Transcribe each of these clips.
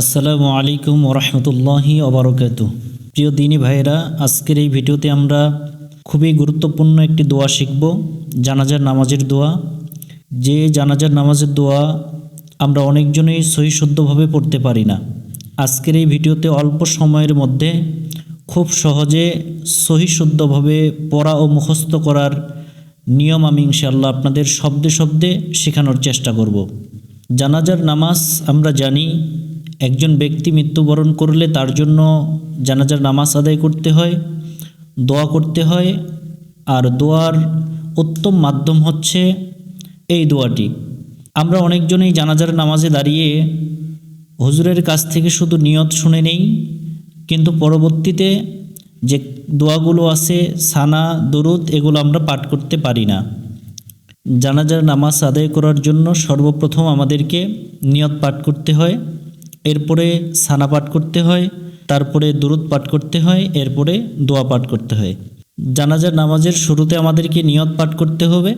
আসসালামু আলাইকুম ওরহমতুল্লাহি অবরকাত প্রিয় দিনী ভাইয়েরা, আজকের এই ভিডিওতে আমরা খুবই গুরুত্বপূর্ণ একটি দোয়া শিখব, জানাজার নামাজের দোয়া। যে জানাজার নামাজের দোয়া আমরা অনেকজনেই সহি শুদ্ধভাবে পড়তে পারি না। আজকের এই ভিডিওতে অল্প সময়ের মধ্যে খুব সহজে সহি শুদ্ধভাবে পড়া ও মুখস্থ করার নিয়ম আমি ইনশাল্লাহ আপনাদের শব্দে শব্দে শেখানোর চেষ্টা করব। জানাজার নামাজ আমরা জানি একজন ব্যক্তি মৃত্যুবরণ করলে তার জন্য জানাজার নামাজ আদায় করতে হয়, দোয়া করতে হয়, আর দোয়ার উত্তম মাধ্যম হচ্ছে এই দোয়াটি। আমরা অনেকজনেই জানাজার নামাজে দাঁড়িয়ে হুজুরের কাছ থেকে শুধু নিয়ত শুনে নেই, কিন্তু পরবর্তীতে যে দোয়াগুলো আছে, সানা, দরুদ, এগুলো আমরা পাঠ করতে পারি না। জানাজার নামাজ আদায় করার জন্য সর্বপ্রথম আমাদেরকে নিয়ত পাঠ করতে হয়। এরপরে সানা পাঠ করতে হয়, তারপরে দুরুদ পাঠ করতে হয়, এরপরে দোয়া পাঠ করতে হয়। জানাজার নামাজের শুরুতে আমাদেরকে নিয়ত পাঠ করতে হবে।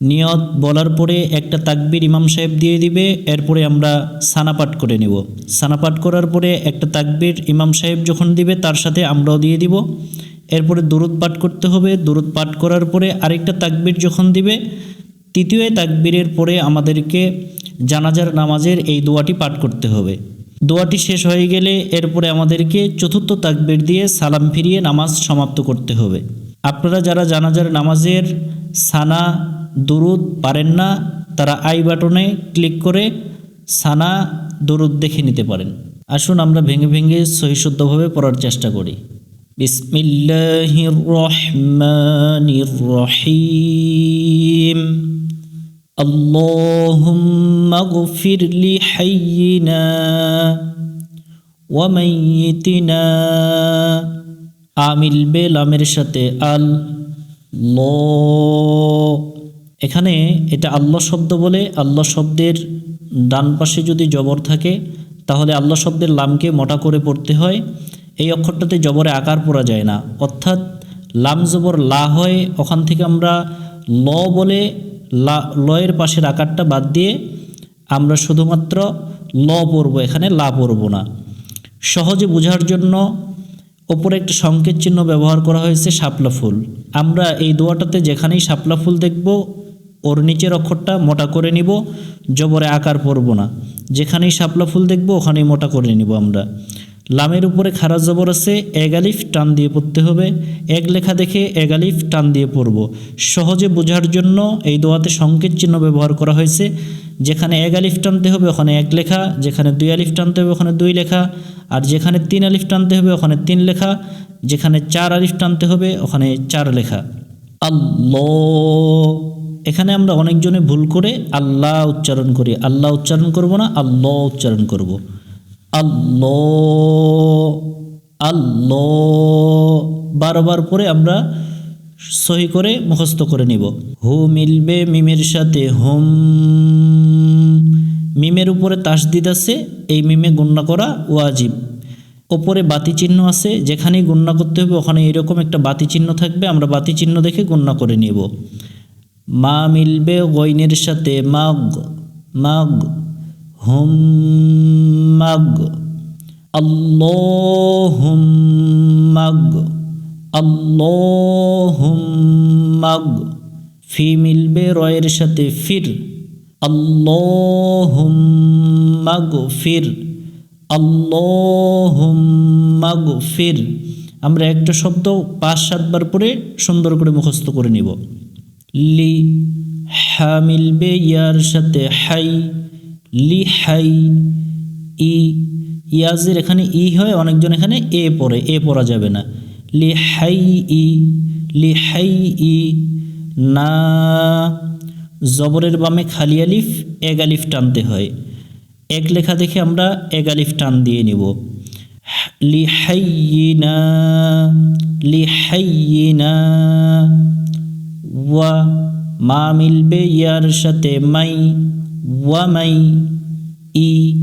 নিয়ত বলার পরে একটা তাকবির ইমাম সাহেব দিয়ে দিবে, এরপরে আমরা সানা পাঠ করে নেব। সানা পাঠ করার পরে একটা তাকবির ইমাম সাহেব যখন দিবে, তার সাথে আমরাও দিয়ে দিব। এরপরে দরুদ পাঠ করতে হবে। দরুদ পাঠ করার পরে আরেকটা তাকবির যখন দিবে তৃতীয় তাকবীরের পরে আমাদেরকে জানাজার নামাজের এই দোয়াটি পাঠ করতে হবে। দোয়াটি শেষ হয়ে গেলে এরপরে আমাদেরকে চতুর্থ তাকবীর দিয়ে সালাম ফিরিয়ে নামাজ সমাপ্ত করতে হবে। আপনারা যারা জানাজার নামাজের সানা, দুরুদ পারেন না, তারা আই বাটনে ক্লিক করে সানা, দুরুদ দেখে নিতে পারেন। আসুন আমরা ভেঙে ভেঙে সহিশুদ্ধভাবে পড়ার চেষ্টা করি। বিসমিল্লাহির রহমানির রহিম। اللهم اغفر لحينا وميتنا আমিল বে লামের সাথে আল ল এখানে এটা আল্লাহ শব্দ বলে আল্লাহ শব্দের ডান পাশে যদি জবর থাকে তাহলে আল্লাহ শব্দের লামকে মোটা করে পড়তে হয় এই অক্ষরটাতে জবরে আকার পড়া যায় না অর্থাৎ লাম জবর লা হয় ওখান থেকে আমরা ল বলে লা, লয়ের পাশের আকারটা বাদ দিয়ে আমরা শুধুমাত্র ল পড়ব, এখানে লা পড়ব না। সহজে বোঝার জন্য ওপরে একটা সংকেত চিহ্ন ব্যবহার করা হয়েছে, শাপলা ফুল। আমরা এই দোয়াটাতে যেখানেই শাপলা ফুল দেখব, ওর নিচের অক্ষরটা মোটা করে নিব, জবরে আকার পড়ব না। যেখানেই শাপলা ফুল দেখব, ওখানেই মোটা করে নিব আমরা। লামের উপরে খারাজ জবর আছে এগালিফ টান দিয়ে পড়তে হবে। এক লেখা দেখে এগালিফ টান দিয়ে পড়ব। সহজে বোঝার জন্য এই দোয়াতে সংকেত চিহ্ন ব্যবহার করা হয়েছে। যেখানে এক আলিফ টানতে হবে ওখানে এক লেখা। যেখানে দুই আলিফ টানতে হবে ওখানে দুই লেখা। আর যেখানে তিন আলিফ টানতে হবে ওখানে তিন লেখা। যেখানে চার আলিফ টানতে হবে ওখানে চার লেখা। আল্লাহ। এখানে আমরা অনেকজনে ভুল করে আল্লাহ উচ্চারণ করি। আল্লাহ উচ্চারণ করব না আল্লাহ উচ্চারণ করব। আল্লাহ আল্লাহ বারবার পরে আমরা সহি করে মুখস্থ করে নিব। হু মিলবে মিমের সাথে হুম। মিমের উপরে তাসদিদ আছে, এই মিমে গুণনা করা ওয়াজিব। ওপরে বাতি চিহ্ন আছে, যেখানেই গুণনা করতে হবে ওখানে এরকম একটা বাতি চিহ্ন থাকবে, আমরা বাতি চিহ্ন দেখে গুণনা করে নিব। মা মিলবে গইনের সাথে, মাগ মাগ। হুম মাগ আল্লাহুম্মাগ আল্লাহুম্মাগ। ফি মিলবে রয়ের সাথে ফির, আল্লাহুম্মাগ ফির আল্লাহুম্মাগ ফির। আমরা একটা শব্দ পাঁচ, সাতবার পরে সুন্দর করে মুখস্থ করে নিব। লি, হা মিলবে ইয়ার সাথে হাই লি হাই ই, ইয়াজের এখানে ই হয়, অনেকজন এখানে এ পড়ে, এ পড়া যাবে না। লি হাই ই লি হাই ই, না, জবরের বামে খালি আলিফ, এক আলিফ টানতে হয়। এক লেখা দেখে আমরা এক আলিফ টান দিয়ে নিব। লি হাইয়িনা লি হাইয়িনা ওয়া, মা মিলবে ইয়ার সাথে মাই ওয়ামাই ই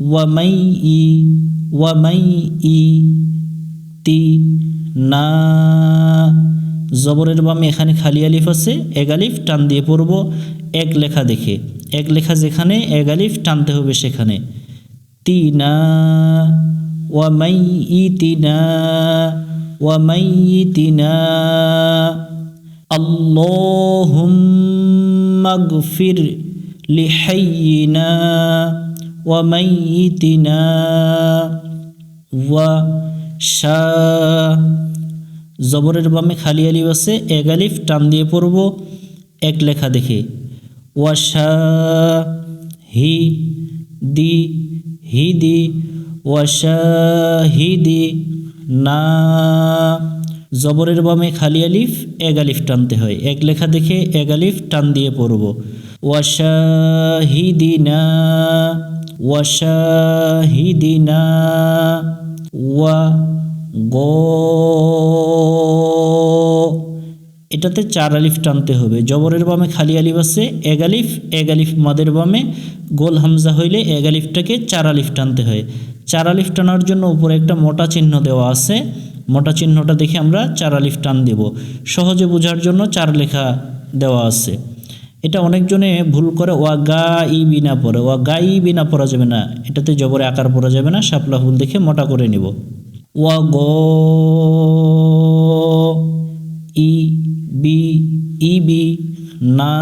ওয়ামাই ই ওয়ামাই ই তি না। জবরের বামে এখানে খালি আলিফ আছে এগালিফ টান দিয়ে পড়ব, এক লেখা দেখে। এক লেখা যেখানে, এক টানতে হবে সেখানে। তি না। ওয়ামাই ই তি না। ওয়ামাই ই তি না। আল্লাহুম্মাগফির لحينا وميتنا وشا জবরের বামে খালি আলিফ আছে এক আলিফ টান দিয়ে পড়ব এক লেখা দেখে ওয়াশা হি দি হি দি ওয়াশাহিদি না জবরের বামে খালি আলিফ এক আলিফ টানতে হয় এক লেখা দেখে এক আলিফ টান দিয়ে পড়ব ওয়াশাহিদিনা ওয়া গ এটাতে চার আলিফ টানতে হবে। জবরের বামে খালি আলিফ আছে, এক আলিফ এক আলিফ মাদের বামে, গোল হামজা হইলে এক আলিফটাকে চার আলিফ টানতে হয়। চার আলিফ টানার জন্য উপরে একটা মোটা চিহ্ন দেওয়া আছে। মোটা চিহ্নটা দেখে আমরা চার আলিফ টান দেব। সহজে বোঝার জন্য চার লেখা দেওয়া আছে। এটা অনেকজনে ভুল করে, ওয়া গা ই বিনা পড়ে। ওয়া গা ই বিনা পড়া যাবে না। এটাতে জবরে আকার পড়া যাবে না, শাপলা ফুল দেখে মোটা করে নিব। ওয়া গ, ই, বি ই, বি, না,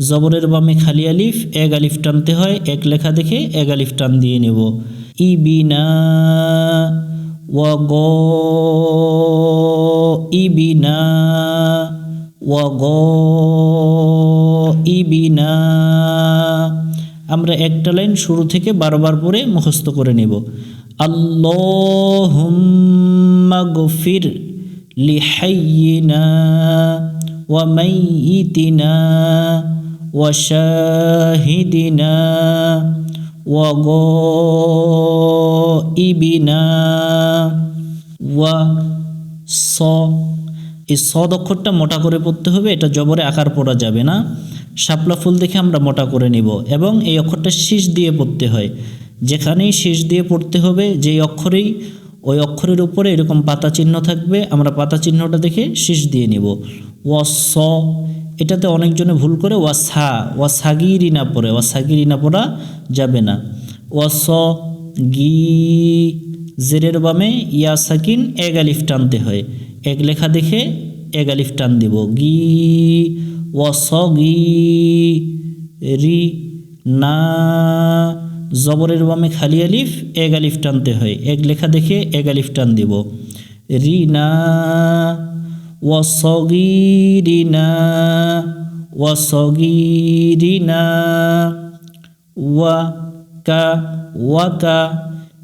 জবরের বামে খালি আলিফ, এক আলিফ টানতে হয়, এক লেখা দেখে এক আলিফ টান দিয়ে নেব। ই, বি, না, ওয়া গ, ই, বি, না ওয়া গ ই বি না আমরা একটা লাইন শুরু থেকে বারবার পরে মুখস্থ করে নেব। আল্লাহুম্মা গফির লিহাইয়িনা ওয়া মাইয়িতিনা ওয়া শাহিদিনা ওয়া গাইবিনা ওয়া স এই সদ অক্ষরটা মোটা করে পড়তে হবে, এটা জবরে আকার পড়া যাবে না। শাপলা ফুল দেখে আমরা মোটা করে নিব এবং এই অক্ষরটা শীষ দিয়ে পড়তে হয়। যেখানেই শীষ দিয়ে পড়তে হবে, যেই অক্ষরেই, ওই অক্ষরের উপরে এরকম পাতা চিহ্ন থাকবে, আমরা পাতা চিহ্নটা দেখে শীষ দিয়ে নিব। ওয়া স এটাতে অনেকজনে ভুল করে ওয়া সা ওয়া সাগিরি না পড়ে ওয়া সাগিরি না পড়া যাবে না। ওয়া স গি, জেরের বামে ইয়া সাকিন এক আলিফ টানতে হয়। এক লেখা দেখে এক আলিফ টান দিব। গি ওয়া স, গি, রি, না, জবরের বামে খালি আলিফ, এক আলিফ টানতে হয়। এক লেখা দেখে এক আলিফ টান দিব। রি, না ওয়া সগিরিনা ওয়া সগিরিনা ওয়া, কা ওয়া, কা,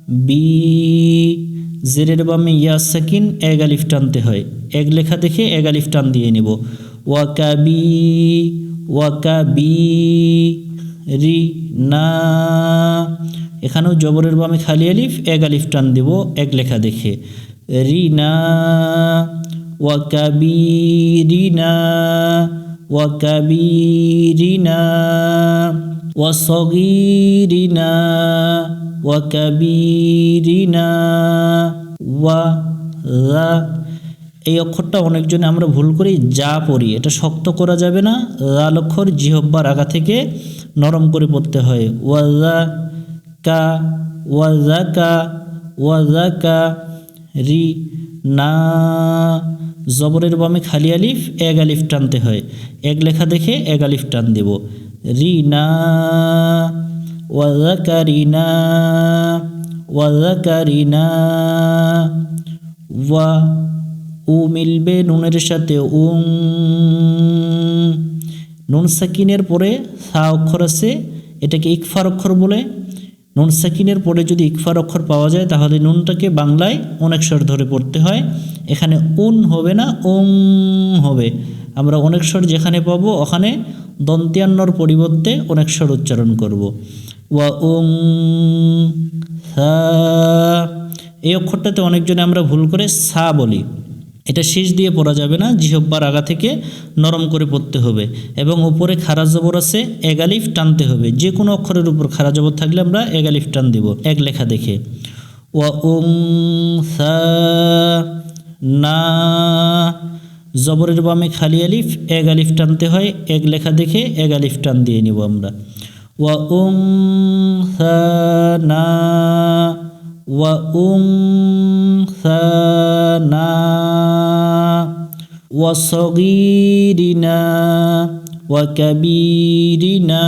বি জেরের বামে ইয়া সাকিন, এক আলিফ টানতে হয়। এক লেখা দেখে এক আলিফ টান দিয়ে নিব। ওয়া কা বি ওয়া কা রি না। এখানেও জবরের বামে খালি আলিফ, এক আলিফ টান দিব এক লেখা দেখে। রি না। ওয়া কাবিরিনা ওয়া রা এই অক্ষরটা অনেকজনে আমরা ভুল করি, যা পড়ি। এটা শক্ত করা যাবে না লাল অক্ষর জিহব্বার আগা থেকে নরম করে পড়তে হয়। ওয়াজা কা ওয়াজা কা ওয়াজা কা রি, না। জবরের বামে খালি আলিফ, এক আলিফ টানতে হয়। এক লেখা দেখে এক আলিফ টান দেব। রি, না। ওয়াজা কারিনা ওয়া উ মিলবে নুনের সাথে উং নুন সাকিনের পরে সা অক্ষর আছে এটাকে ইকফার অক্ষর বলে। নুন সাকিনের পরে যদি ইকফার অক্ষর পাওয়া যায়, তাহলে নুনটাকে বাংলায় অনেক স্বর ধরে পড়তে হয়। এখানে উন হবে না ওং হবে। আমরা অনেক স্বর যেখানে পাবো, ওখানে দন্তিয়ান্নর পরিবর্তে অনেক স্বর উচ্চারণ করব। ওং সা। এই অক্ষরটাতে অনেকজনে আমরা ভুল করে সা বলি। এটা শেষ দিয়ে পড়া যাবে না জিহব্বার আগা থেকে নরম করে পড়তে হবে এবং উপরে খারা জবর আছে এগালিফ টানতে হবে। যে কোনো অক্ষরের উপর খারা জবর থাকলে আমরা এগালিফ টান দিব, এক লেখা দেখে। ওয়া উং সা না, জবরের বামে খালি আলিফ, এক আলিফ টানতে হয়, এক লেখা দেখে এক আলিফ টান দিয়ে নিব আমরা। وأنثانا وأنثانا وصغيرنا وكبيرنا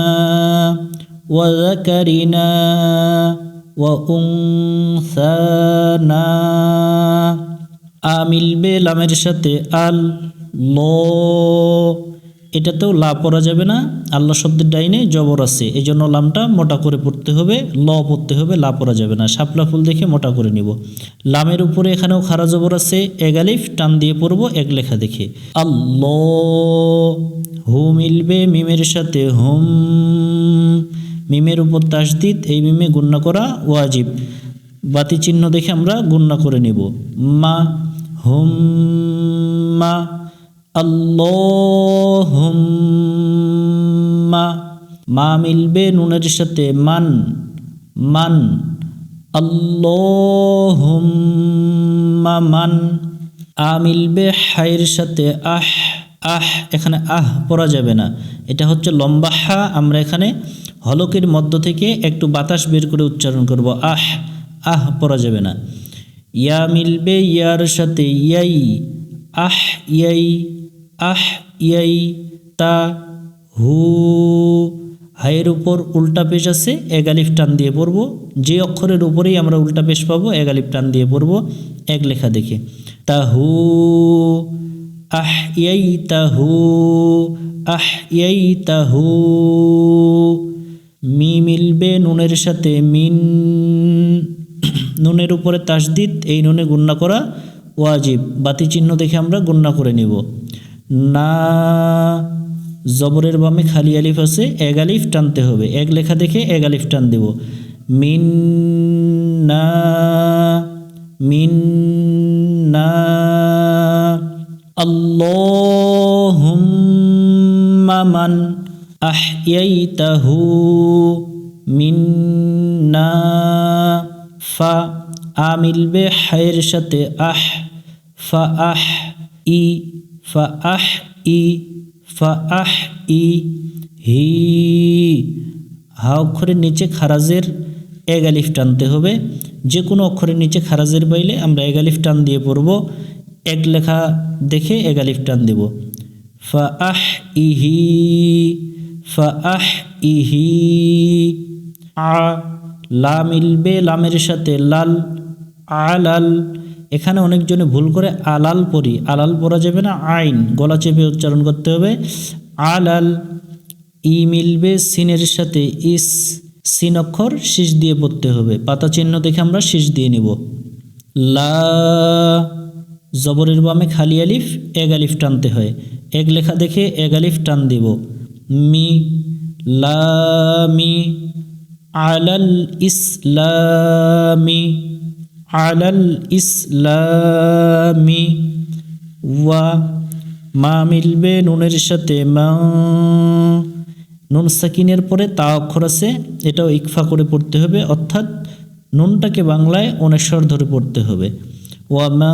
وذكرنا وأنثانا আমিলবে লামের সাথে আল ল এটাতেও লা পড়া যাবে না, আল্লাহ শব্দের ডাইনে জবর আছে এই জন্য লামটা মোটা করে পড়তে হবে, ল পড়তে হবে, লা পড়া যাবে না, শাপলা ফুল দেখে মোটা করে নিব। লামের উপরে এখানেও খারা জবর আছে এগালিফ টান দিয়ে পড়ব, এক লেখা দেখে। আল্লাহ হু মিলবে মিমের সাথে, হুম, মিমের উপর তাসদিদ, এই মিমে গুন্না করা ওয়াজিব। বাতি চিহ্ন দেখে আমরা গুন্না করে নিব। মা, হুম, মা আল্লাহুম্মা, মা মিলবে নুনের সাথে, মান মান, আল্লাহুম্মা, মান, আ মিলবে হাইয়ের সাথে, আহ আহ, এখানে আহ পড়া যাবে না। এটা হচ্ছে লম্বা হা, আমরা এখানে হলকের মধ্য থেকে একটু বাতাস বের করে উচ্চারণ করব, আহ আহ পড়া যাবে না। ইয়া মিলবে ইয়ার সাথে, ইয়াই, আহ, ইয়াই আহ ইয়াই তা হু হায়ের উপর উল্টা পেশ আছে এগালিফ টান দিয়ে পড়ব। যে অক্ষরের উপরেই আমরা উল্টা পেশ পাবো এগালিফ টান দিয়ে পড়ব, এক লেখা দেখে। তা হু আহ ইয়াই তা হু আহ ইয়াই তা হু মি মিলবে নুনের সাথে মিন। নুনের উপরে তাসদিদ, এই নুনে গুন্না করা ওয়াজিব। বাতি চিহ্ন দেখে আমরা গুন্না করে নিব। না, জবরের বামে খালি আলিফ আছে, এক আলিফ টানতে হবে। এক লেখা দেখে এক আলিফ টান দেব। মিন না মিন না, আল্লাহুম্মা মান আহইয়াইতাহু মিন্না ফা আ মিলবে হায়ের সাথে আহ, ফা আহ, ই ফা আহ ই ফা আহ ই হি। হা অক্ষরের নিচে খারাজের এক আলিফ টানতে হবে। যে কোনো অক্ষরের নিচে খারাজের বাইলে আমরা এক আলিফ টান দিয়ে পড়ব। এক লেখা দেখে এক আলিফ টান দেব। ফা আহ ইহি ফা আহ ইহি আ, লা মিলবে লামের সাথে লাল আলাল এখানে অনেকজনে ভুল করে আলাল পড়ি। আলাল পড়া যাবে না, আইন। গলা চেপে উচ্চারণ করতে হবে। আলাল, ই মিলবে সিনের সাথে, ইস, সিন অক্ষর শীষ দিয়ে পড়তে হবে। পাতা চিহ্ন দেখে আমরা শীষ দিয়ে নিব। লা, জবরের বামে খালি আলিফ, এক আলিফ টানতে হয়। এক লেখা দেখে এক আলিফ টান দিব। মি, লা, মি, আলাল ইসলামি। আলাল ইসলামি ওয়া মা মিলবে নুনের সাথে, মা নুন সাকিনের পরে তা অক্ষর আছে, এটাও ইকফা করে পড়তে হবে, অর্থাৎ নুনটাকে বাংলায় অনেশ্বর ধরে পড়তে হবে। ওয়া মা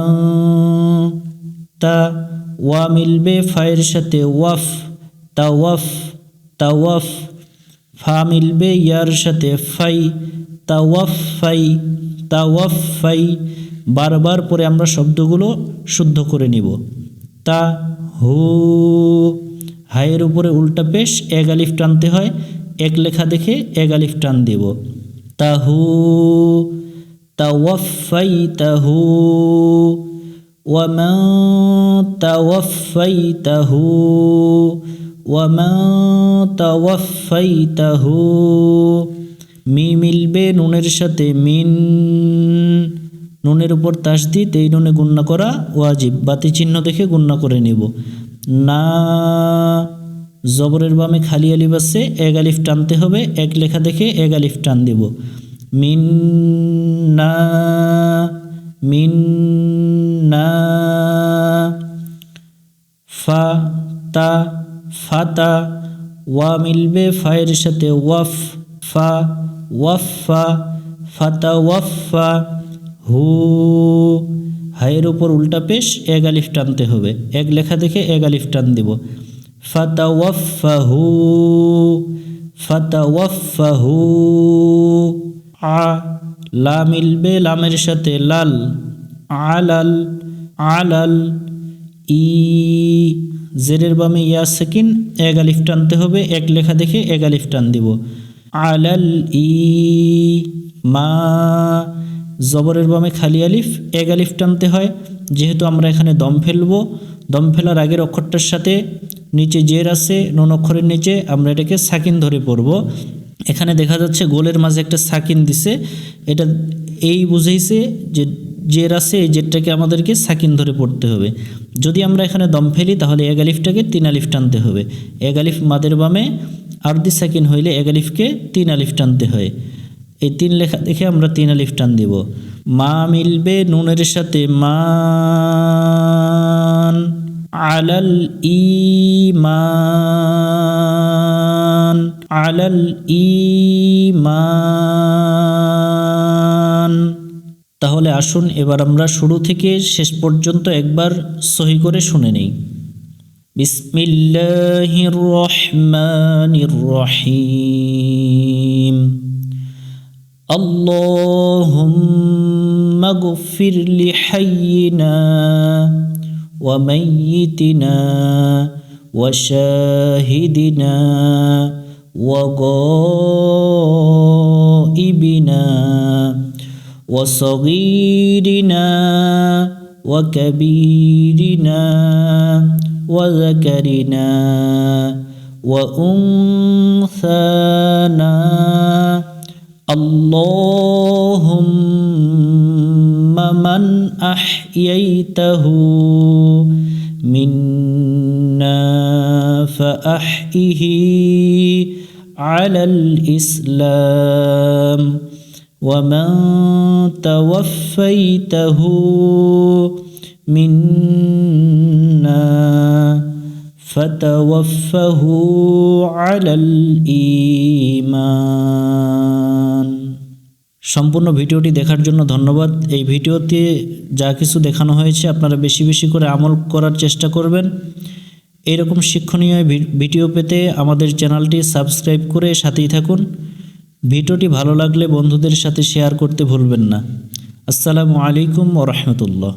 তা ওয়া মিলবে ফায়ের সাথে, ওয়াফ তা ওয়াফ তা ওয়াফ ফা মিলবে ইয়ার সাথে, ফাই তা ওয়াফ ফাই তা ওয়াফ ফাই বারবার পরে আমরা শব্দগুলো শুদ্ধ করে নিব তা হু হায়ের উপরে উল্টা পেশ এক আলিফ টানতে হয় এক লেখা দেখে এক আলিফ টান দেব তাহু তাওয়াফাই তাহু ومن توفيته ومن توفيته মি মিলবে নুনের সাথে, মিন নুনের উপর তাস তাসদিদ, এই নুনে গুন্না করা ওয়াজিব। বাতি চিহ্ন দেখে গুন্না করে নিব। না, জবরের বামে খালি আলিফ আছে, এক আলিফ টানতে হবে, এক লেখা দেখে এক আলিফ টান দিব। মিন না মিন না, ফা, তা ফাতা ওয়া মিলবে ফায়ের সাথে, ওয়াফ, ফা ওয়াফা ফাতা ওয়াফা হু, হায়ের উপর উল্টা পেশ, এক আলিফ টানতে হবে। এক লেখা দেখে এক আলিফ টান দিব। ফাতা ওয়াফা হু ফাতা ফাতাওয়াফাহু আ, লা মিলবে লামের সাথে লাল, আলাল আলাল, ই, জেরের বামে ইয়া সেকিন, এক আলিফ টানতে হবে, এক লেখা দেখে এক আলিফ টান দিব। আলাল ই মা। জবরের বামে খালি আলিফ, এক আলিফ টানতে হয়। যেহেতু আমরা এখানে দম ফেলব, দম ফেলার আগের অক্ষরটার সাথে নিচে জের আছে, নুন অক্ষরের নিচে আমরা এটাকে সাকিন ধরে পড়ব। এখানে দেখা যাচ্ছে গোলের মাঝে একটা সাকিন দিছে। এটা এই বুঝাইছে যে জের আছে, এই জেরটাকে আমাদেরকে সাকিন ধরে পড়তে হবে। যদি আমরা এখানে দম ফেলি, তাহলে এক আলিফটাকে তিন আলিফ টানতে হবে। এক আলিফ মাদের বামে আর্দি সাকিন হইলে এক আলিফকে তিন আলিফ টানতে হয়। এই তিন লেখা দেখে আমরা তিন আলিফ টান দিব। মা মিলবে নুনের সাথে মান আলাল ইমান আলাল ইমান তাহলে আসুন এবার আমরা শুরু থেকে শেষ পর্যন্ত একবার সহি করে শুনে নিই। بسم الله الرحمن الرحيم. اللهم اغفر لحينا وميتنا وشاهدنا وغائبنا وصغيرنا وكبيرنا وذكرنا وأنثانا اللهم من أحييته منا فأحيه على الإسلام ومن توفيته منا فتوفه على الإيمان সম্পূর্ণ ভিডিওটি দেখার জন্য ধন্যবাদ এই ভিডিওতে যা কিছু দেখানো হয়েছে আপনারা বেশি বেশি করে আমল করার চেষ্টা করবেন এইরকম শিক্ষণীয় ভি- ভিডিও পেতে আমাদের চ্যানেলটি সাবস্ক্রাইব করে সাথেই থাকুন ভিডিওটি ভালো লাগলে বন্ধুদের সাথে শেয়ার করতে ভুলবেন না আসসালামু আলাইকুম ও রহমতুল্লাহ